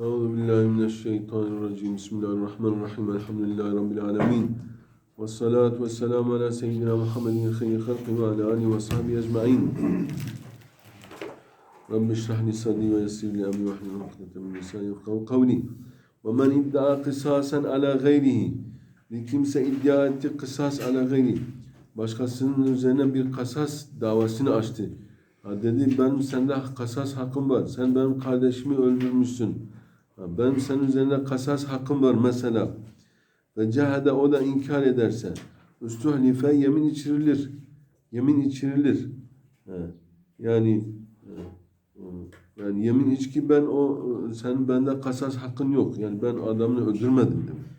Euzu billahi mineşşeytanirracim. Bismillahirrahmanirrahim. Elhamdülillahi rabbil alamin. Ve salatu vesselam ala seyyidina Muhammedin hayri halqi ve ala alihi ve sahbihi ecmaîn. Rabbi şrah li sadri ve yessir li emri ve hlul ukdeten min lisani yefkahu kavli. Ve men iddia kısasen ala gayrihi. Bir kimse iddia etti kısas ala gayri. Başkasının üzerine bir kasas davasını açtı. Ha dedi ben sende kasas hakkım var. Sen benim kardeşimi öldürmüşsün.'' Ha, ben senin üzerine kasas hakkım var mesela. Ve cehede o da inkar ederse. Üstühlife yemin içirilir. Yemin içirilir. Yani e, e, yani yemin iç ki ben o sen bende kasas hakkın yok. Yani ben adamını öldürmedim demek.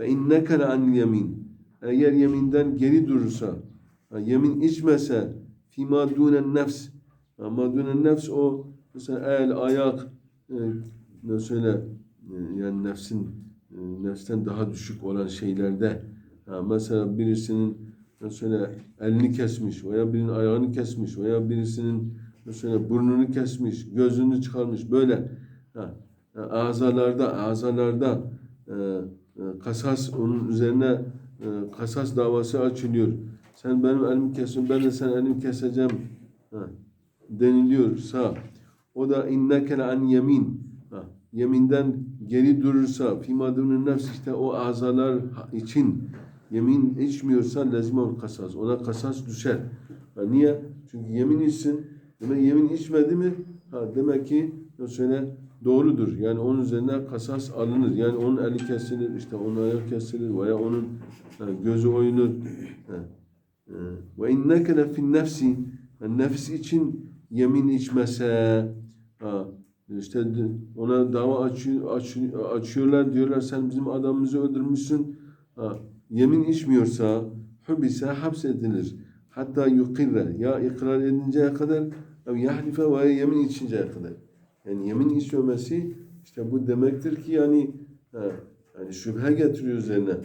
Ve inneke an yemin. Eğer yeminden geri durursa, yemin içmese fima dunen nefs. Ama dunen nefs o mesela el, ayak e, söyle e, yani nefsin e, nefsten daha düşük olan şeylerde ha, mesela birisinin mesela elini kesmiş veya birinin ayağını kesmiş veya birisinin mesela burnunu kesmiş, gözünü çıkarmış böyle ha, ha, azalarda azalarda e, e, kasas onun üzerine e, kasas davası açılıyor. Sen benim elimi kesin, ben de sen elimi keseceğim ha, deniliyorsa o da inneke an yemin yeminden geri durursa fimadunun nefs işte o azalar için yemin içmiyorsa lazım ol kasas. Ona kasas düşer. Ha, niye? Çünkü yemin içsin. Demek yemin içmedi mi? Ha, demek ki söyle doğrudur. Yani onun üzerine kasas alınır. Yani onun eli kesilir, işte onun ayağı kesilir veya onun ha, gözü oyulur. Ha. Ve inneke le fin nefsi yani nefs için yemin içmese ha, işte ona dava açıyor, açıyor, açıyorlar diyorlar sen bizim adamımızı öldürmüşsün. Ha, yemin içmiyorsa hübise hapsedilir. Hatta yukirre ya ikrar edinceye kadar ya yahlife veya yemin içinceye kadar. Yani yemin içmemesi işte bu demektir ki yani ha, yani şüphe getiriyor üzerine.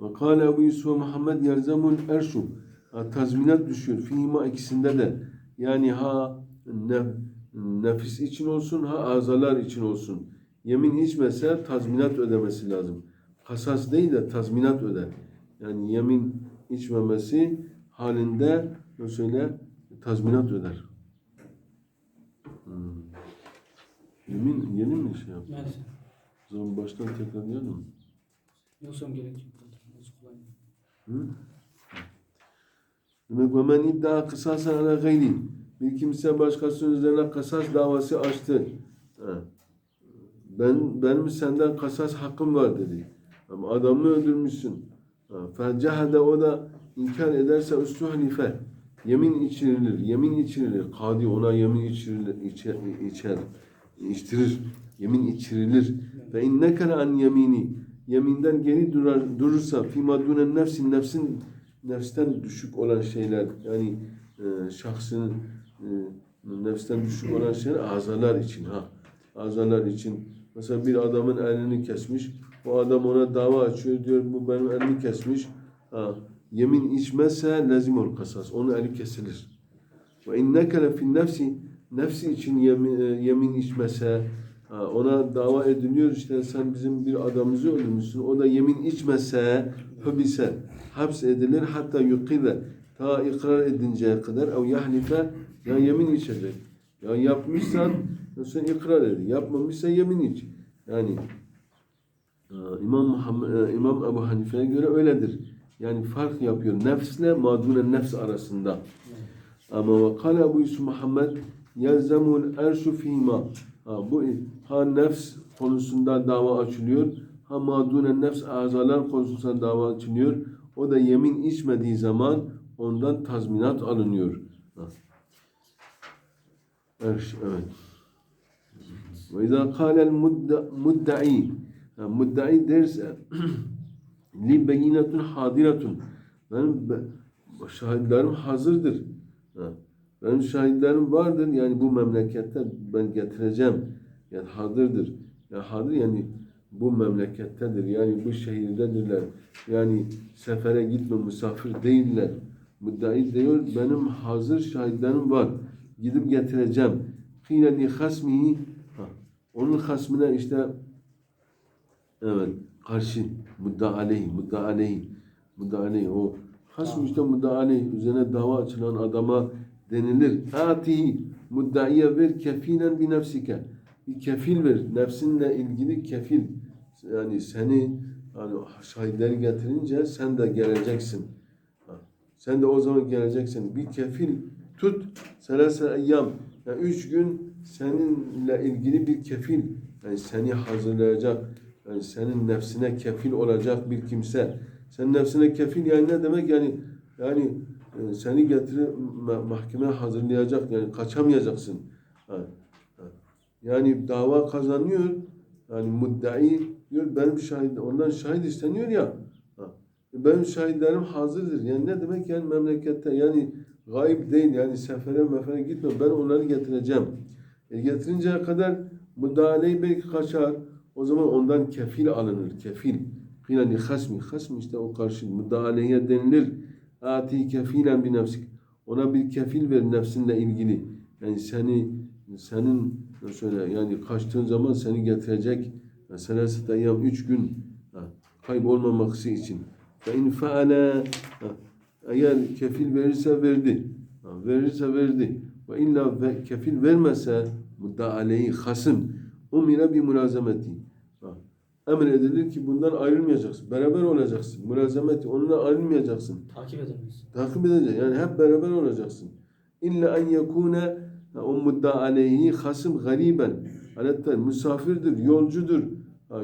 Ve kâle Ebu Yusuf Muhammed yerzemul erşu. Ha, Tazminat düşüyor. Fihima ikisinde de. Yani ha nef, nefis için olsun ha azalar için olsun. Yemin içmese tazminat ödemesi lazım. Kasas değil de tazminat öder. Yani yemin içmemesi halinde şöyle tazminat öder. Hmm. Yemin yeni mi şey yaptı? Maalesef. O zaman baştan tekrarlayalım mı? Yoksa kullanıyor? Hı? Demek ve men iddia kısasen ala gayri. Bir kimse başkasının üzerine kasas davası açtı. Ben benim senden kasas hakkım var dedi. Ama adamı öldürmüşsün. Fecehede o da inkar ederse üstühlife. Yemin içirilir, yemin içirilir. Kadi ona yemin içirilir, içer, içer, içtirir. Yemin içirilir. Ve inneke an yemini. Yeminden geri durar, durursa fîmâ dûnen nefsin, nefsin nefsten düşük olan şeyler yani e, şahsın e, nefsten düşük olan şeyler azalar için ha. Azalar için. Mesela bir adamın elini kesmiş o adam ona dava açıyor diyor bu benim elimi kesmiş. Ha. Yemin içmezse lazım ol kasas onun eli kesilir. Ve inneke le fin nefsi nefsi için yemin, e, yemin içmese ha, ona dava ediliyor işte sen bizim bir adamımızı öldürmüşsün. O da yemin içmese hübise haps edilir. Hatta yukire ta ikrar edinceye kadar ev yahlife ya yemin içecek. Ya yapmışsan sen ikrar edin. Yapmamışsa yemin iç. Yani e, İmam Muhammed, e, İmam Ebu Hanife'ye göre öyledir. Yani fark yapıyor nefsle madune nefs arasında. Ama ve kâle Ebu Yusuf Muhammed yelzemul erşu fîmâ. Ha, bu ha nefs konusunda dava açılıyor. Ha madune nefs azalar konusunda dava açılıyor. O da yemin içmediği zaman ondan tazminat alınıyor. Ha. Erş, evet. Ve izâ kâlel mudda'i mudda'i derse li beyinetun hadiratun benim be- şahitlerim hazırdır. Ha. Benim şahitlerim vardır. Yani bu memlekette ben getireceğim. Yani hazırdır. Yani hazır yani bu memlekettedir. Yani bu şehirdedirler. Yani sefere gitme misafir değiller. Müddai diyor benim hazır şahitlerim var. Gidip getireceğim. Kıyla li hasmihi ha, onun hasmına işte evet karşı mudda aleyhi mudda aleyhi mudda aleyhi o hasm işte mudda aleyhi üzerine dava açılan adama denilir. Atihi muddaiye ver kefilen bi nefsike bir kefil ver nefsinle ilgili kefil yani seni yani şahitleri getirince sen de geleceksin. Sen de o zaman geleceksin. Bir kefil tut. Selase eyyam. Yani üç gün seninle ilgili bir kefil. Yani seni hazırlayacak. Yani senin nefsine kefil olacak bir kimse. Senin nefsine kefil yani ne demek? Yani yani e, seni getirip ma- mahkemeye hazırlayacak. Yani kaçamayacaksın. Ha. Yani dava kazanıyor. Yani muddai diyor benim şahit ondan şahit isteniyor ya. Benim şahitlerim hazırdır. Yani ne demek yani memlekette yani gayb değil yani sefere mefere gitme ben onları getireceğim. E getirinceye kadar müdahaleyi belki kaçar. O zaman ondan kefil alınır. Kefil. Kıyla hasmi. Hasmi işte o karşı müdahaleye denilir. Ati kefilen bir nefsik. Ona bir kefil ver nefsinle ilgili. Yani seni senin şöyle yani kaçtığın zaman seni getirecek mesela eyyam üç gün kaybolmaması için. Fe in feale eğer kefil verirse verdi. Verirse verdi. Ve illa ve kefil vermezse mudda aleyhi hasım umira bi mülazemeti. Emredilir ki bundan ayrılmayacaksın. Beraber olacaksın. Mülazemeti onunla ayrılmayacaksın. Takip edilmez. Takip edeceksin. Yani hep beraber olacaksın. İlla en yekune o mudda aleyhi hasım gariben. Hatta misafirdir, yolcudur.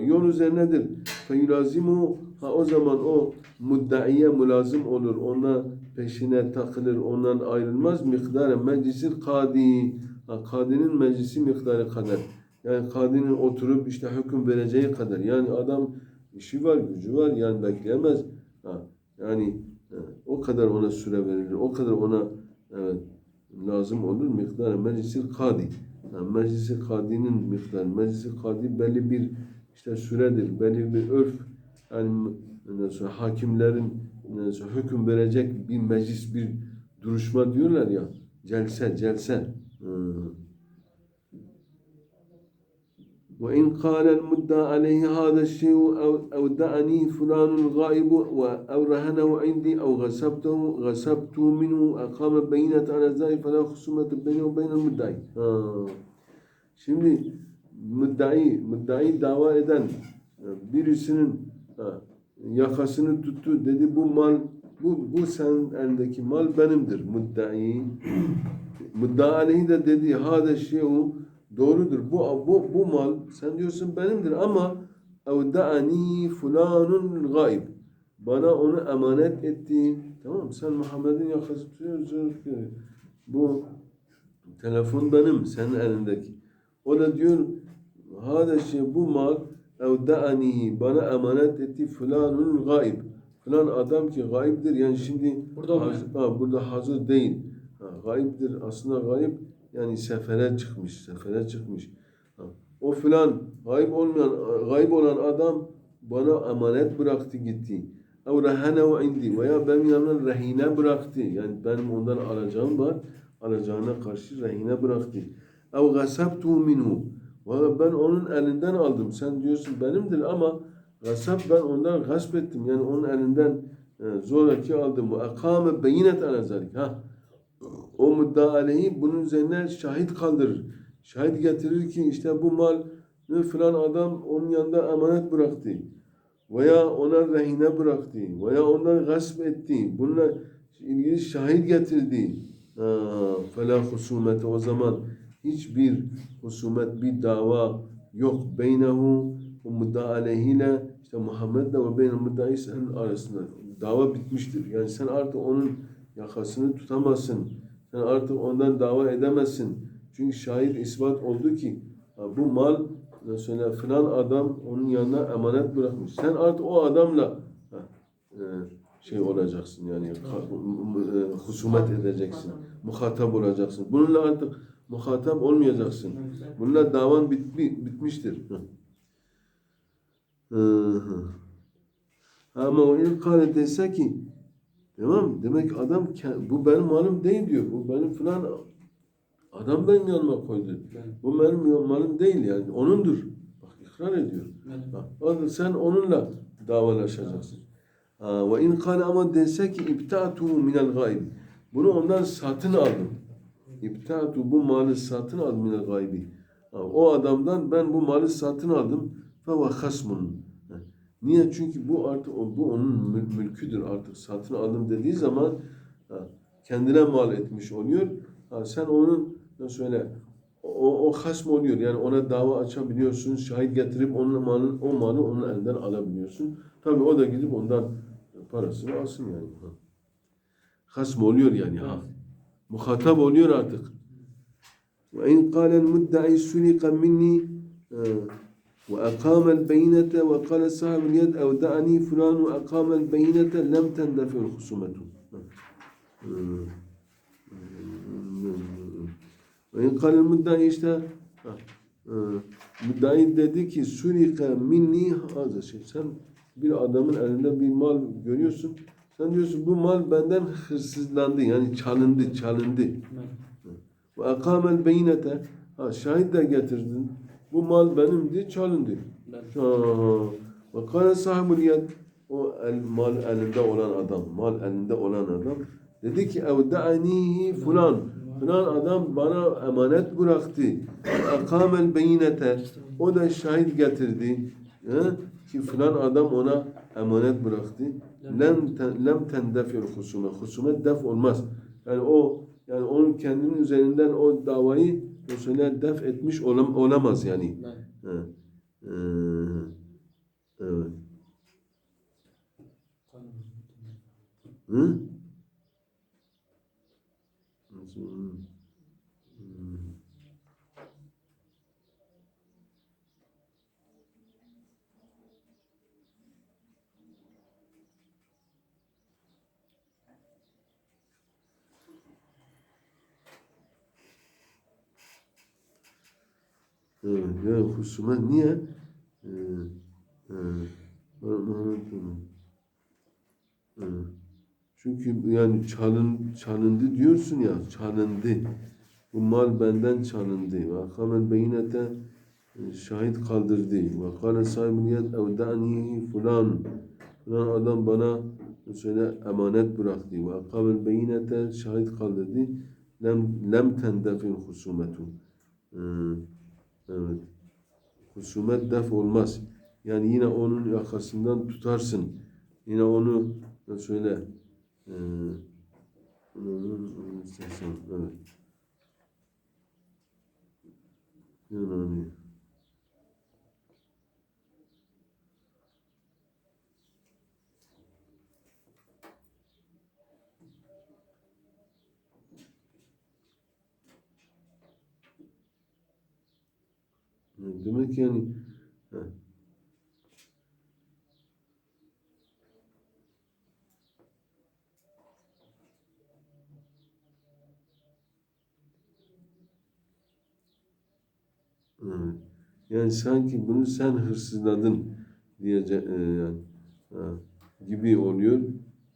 Yol üzerinedir. Feyulazimu ha o zaman o muddaiye mülazim olur. Ona peşine takılır. Ondan ayrılmaz. Miktarı meclisil kadi. Ha, kadinin meclisi miktarı kadar. Yani kadinin oturup işte hüküm vereceği kadar. Yani adam işi var, gücü var. Yani bekleyemez. Ha, yani e, o kadar ona süre verilir. O kadar ona evet, lazım olur. Miktarı meclisil kadi. Yani meclisi kadinin miktarı. Meclisi kadi belli bir işte süredir. Belli bir örf Yani ondan sonra hakimlerin ondan sonra hüküm verecek bir meclis, bir duruşma diyorlar ya. Celse, celse. Hı. وإن قال المدعى عليه هذا الشيء أو أودعني فلان الغائب و- أو رهنه عندي أو غصبته غصبت منه أقام بينة على ذلك فلا خصومة بينه وبين المدعي. Ha. Şimdi müddai, müddai dava eden e, birisinin ha, yakasını tuttu dedi bu mal bu bu senin elindeki mal benimdir müddai. Müddai aleyhi de dedi hada şeyu doğrudur. Bu bu bu mal sen diyorsun benimdir ama evda'ani fulanun gaib. Bana onu emanet etti. Tamam sen Muhammed'in yakası tutuyorsun. Bu telefon benim senin elindeki. O da diyor hada şey bu mal evda'ani bana emanet etti fulanun gaib. Falan adam ki gaibdir yani şimdi Burada hazır, ha, burada hazır değil. Ha, gaibdir aslında gaib yani sefere çıkmış, sefere çıkmış. Ha, o filan gayb olmayan, gayb olan adam bana emanet bıraktı gitti. Ev rehenehu indi veya benim yanımdan rehine bıraktı. Yani benim ondan alacağım var. Alacağına karşı rehine bıraktı. Ev gasabtu minhu. Veya ben onun elinden aldım. Sen diyorsun benimdir ama gasap ben ondan gasp ettim. Yani onun elinden e, zoraki aldım. Ve akame beyinet ala zalik. Ha. O mudda aleyhi bunun üzerine şahit kaldırır. Şahit getirir ki işte bu mal ne filan adam onun yanında emanet bıraktı. Veya ona rehine bıraktı. Veya ondan gasp etti. Bununla ilgili şahit getirdi. Ha, fela husumete o zaman hiçbir husumet, bir dava yok. Beynehu o mudda aleyhiyle işte Muhammed'le ve beynel muddai senin arasında. Dava bitmiştir. Yani sen artık onun yakasını tutamazsın. Sen artık ondan dava edemezsin. Çünkü şahit ispat oldu ki bu mal mesela filan adam onun yanına emanet bırakmış. Sen artık o adamla e, şey olacaksın yani e, husumet edeceksin. Muhatap olacaksın. Bununla artık muhatap olmayacaksın. Bununla davan bitmi, bitmiştir. Ama o ilk kale dese ki tamam demek adam bu benim malım değil diyor. Bu benim filan Adam benim yanıma koydu. Bu benim malım değil yani. Onundur. Bak ikrar ediyor. Bak, sen onunla davalaşacaksın. Ve in kâne ama dese ki ibta'tu minel gayb. Bunu ondan satın aldım. İbta'tu bu malı satın aldım minel gaybi. O adamdan ben bu malı satın aldım. Fe ve hasmun. Ha, Niye? Çünkü bu artık bu onun mül- mülküdür artık satın aldım dediği zaman kendine mal etmiş oluyor. Sen onun söyle o, o hasm oluyor. Yani ona dava açabiliyorsun. Şahit getirip onun malın, o malı onun elinden alabiliyorsun. Tabii o da gidip ondan parasını alsın yani. Ha. Hasm oluyor yani. Ha. Muhatap oluyor artık. Ve in kâlel mudda'i sulika minni ve akâmel beynete ve kâle sahibul yed evda'ani fulan ve akâmel beynete lem tendefil husumetu. Ve in kâlel mudda'i işte e, müddai dedi ki sulika minni hazır şey. Sen bir adamın elinde bir mal görüyorsun. Sen diyorsun bu mal benden hırsızlandı yani çalındı çalındı. Ve akamel beynete ha şahit de getirdin. Bu mal benimdi çalındı. Ve kâle sahibul o el, mal elinde olan adam, mal elinde olan adam dedi ki evda'anihi fulan filan adam bana emanet bıraktı. Ve akamel beynete o da şahit getirdi. Ha, ki filan adam ona emanet bıraktı. Lem ten, lem tendefir husume. Husumet def olmaz. Yani o yani onun kendinin üzerinden o davayı mesela def etmiş olam, olamaz yani. Evet. Ha. Ee, evet. Hı? Nasıl? Hmm. Evet, ya husumet niye? Ee, e, e, çünkü yani çalın, çalındı diyorsun ya, çalındı. Bu mal benden çalındı. Ve akamel beyinete e, şahit kaldırdı. Ve kâle sahibul yed evda'ni fulan. Fulan adam bana söyle emanet bıraktı. Ve akamel beyinete şahit kaldırdı. Lem, lem tendefil husumetu. Ee, Evet. Husumet def olmaz. Yani yine onun yakasından tutarsın. Yine onu söyle. Ee, evet. Yani demek yani heh. Evet. Yani sanki bunu sen hırsızladın diyecek e, yani ha, gibi oluyor.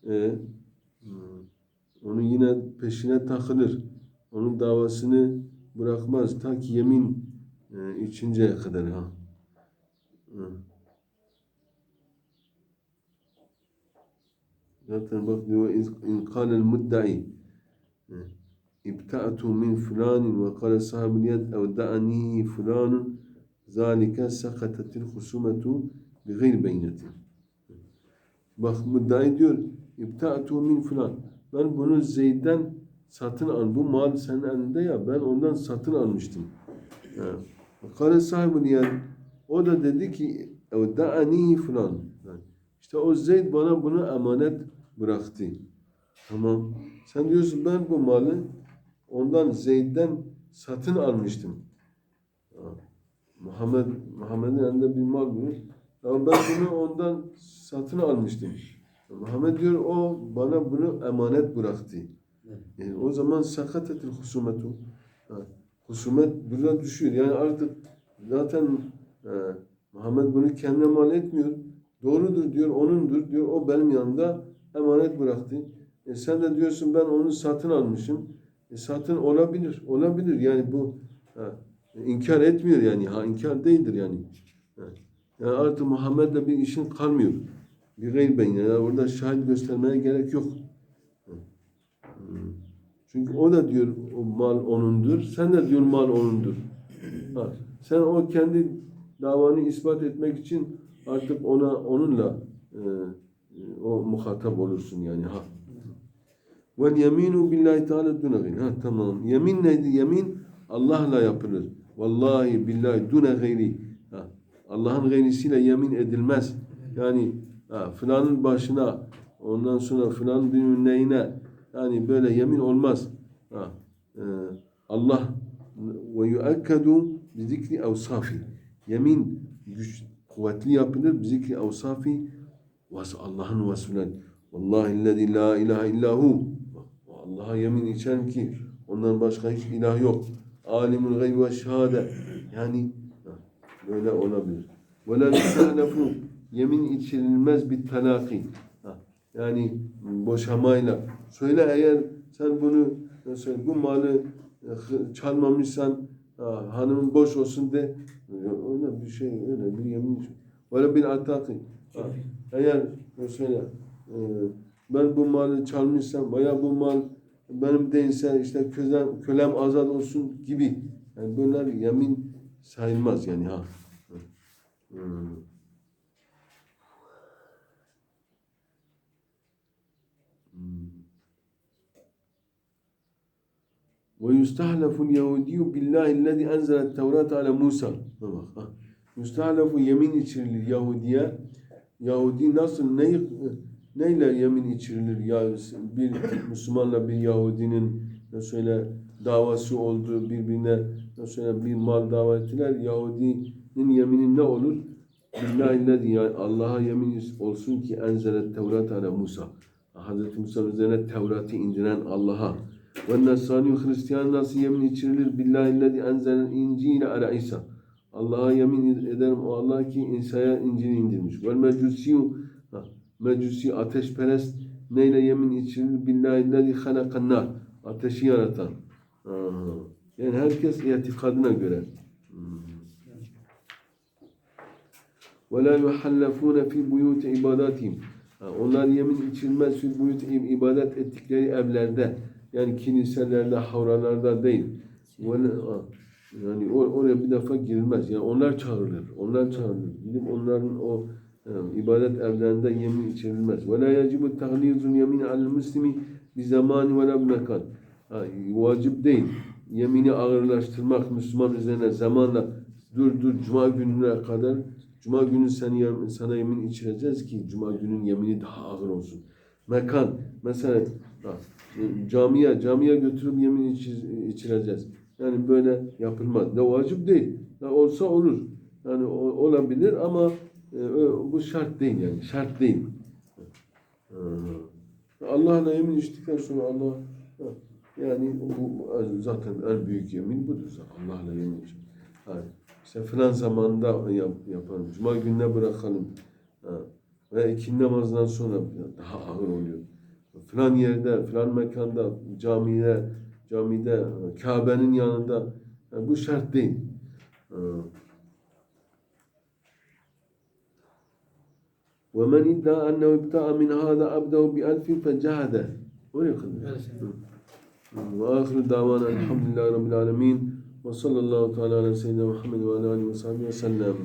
E, hmm, onun yine peşine takılır. Onun davasını bırakmaz ta ki yemin e, içinceye kadar ha. Zaten bak diyor in kâlel muddai ibta'tu min fulanin ve kâle sahibul yed evda'ani fulanun zâlike sakatetil husumetu bi gayr beyneti. Bak muddai diyor ibta'tu min fulan. Ben bunu Zeyd'den satın al. Bu mal senin elinde ya ben ondan satın almıştım. Ha. Kale sahibul yer o da dedi ki evda'ani falan. Yani işte o Zeyd bana bunu emanet bıraktı. Tamam. Sen diyorsun ben bu malı ondan Zeyd'den satın almıştım. Ha. Muhammed Muhammed'in elinde bir mal var. Ama ben bunu ondan satın almıştım. Muhammed diyor o bana bunu emanet bıraktı. E, o zaman sakatetil husumetu. Ha, Husumet burada düşüyor. Yani artık zaten e, Muhammed bunu kendine mal etmiyor. Doğrudur diyor, onundur diyor. O benim yanımda emanet bıraktı. E, sen de diyorsun ben onu satın almışım. E zaten olabilir. Olabilir. Yani bu ha, inkar etmiyor yani. Ha inkar değildir yani. Ha. Yani artık Muhammed'le bir işin kalmıyor. Bir gayr beyin. Yani orada şahit göstermeye gerek yok. Çünkü o da diyor o mal onundur. Sen de diyor mal onundur. Ha. Sen o kendi davanı ispat etmek için artık ona onunla e, o muhatap olursun yani ha. Vel yeminu billahi teala gayri. Ha tamam. Yemin neydi? Yemin Allah'la yapılır. Vallahi billahi dune gayri. Allah'ın gayrisiyle yemin edilmez. Yani ha, filanın başına ondan sonra filan bir neyine yani böyle yemin olmaz. Ha. e, Allah ve yuakkedu bi zikri evsafi. Yemin güç kuvvetli yapılır bi zikri evsafi Allah'ın vasfıyla. Vallahi ellezî la ilahe illahu. Allah'a yemin içerim ki ondan başka hiç ilah yok. Alimul gayb ve şehade. Yani böyle olabilir. Ve la. Yemin içirilmez bir talaki. Yani boşamayla. Söyle eğer sen bunu mesela bu malı e, çalmamışsan ha, hanımın boş olsun de öyle bir şey öyle bir yemin böyle bir ataki. Eğer mesela e, ben bu malı çalmışsam veya bu mal benim değilse işte kölem, kölem azat olsun gibi. Yani bunlar yemin sayılmaz yani ha. Hmm. Ve yustahlaful yahudiyyu billahillezî enzelet tevrat ala Musa. Bak. Yemin içirilir Yahudiye. Yahudi nasıl ne neyle yemin içirilir bir Müslümanla bir Yahudinin söyle davası olduğu birbirine söyle bir mal davetiler Yahudinin yemini ne olur? Billahillezî yani Allah'a yemin olsun ki enzelet tevrat ala Musa. Hazreti Musa üzerine Tevrat'ı indiren Allah'a ve Nasrani Hristiyan nasıl yemin içirilir? Billahillezi enzelel İncil'e ala İsa. Allah'a yemin ederim o Allah ki İsa'ya İncil'i indirmiş. Ve mecusi mecusi ateşperest neyle yemin içirilir? Billahillezi halakan nar. Ateşi yaratan. Yani herkes itikadına göre. Yuhallafune fi buyuti ibadatihim. Ha, Onlar yemin içilmez fi buyuti ibadet ettikleri evlerde. Yani kiliselerde, havralarda değil. Ha, yani or- oraya bir defa girilmez. Yani onlar çağrılır. Onlar çağrılır. Gidip onların o e, ibadet evlerinde yemin içirilmez. Ve la yecibu tahlizul yemin al muslimi bi zamani ve la mekan. Vacip değil. Yemini ağırlaştırmak Müslüman üzerine zamanla dur dur cuma gününe kadar cuma günü seni sana yemin içireceğiz ki cuma günün yemini daha ağır olsun. Mekan mesela camiye camiye götürüp yemin içi- içireceğiz. Yani böyle yapılmaz. Ne vacip değil. Ya olsa olur. Yani olabilir ama e, bu şart değil yani. Şart değil. Allah'la yemin içtikten sonra Allah yani bu zaten en büyük yemin budur. zaten. Allah'la yemin için. Ha, işte filan zamanda yap, yapalım. Cuma gününe bırakalım. Ha. Ve ikindi namazdan sonra daha ağır oluyor Filan yerde, filan mekanda, camide, camide, Kabe'nin yanında. Yani bu şart değil. Ha. ومن ادعى أنه ابتاع من هذا أبدأ بألف فجهده Oraya kadar. Öyle söyleyeyim. وآخر دعوانا الحمد لله رب العالمين وصلى الله تعالى على سيدنا محمد وعلى آله وصحبه وسلم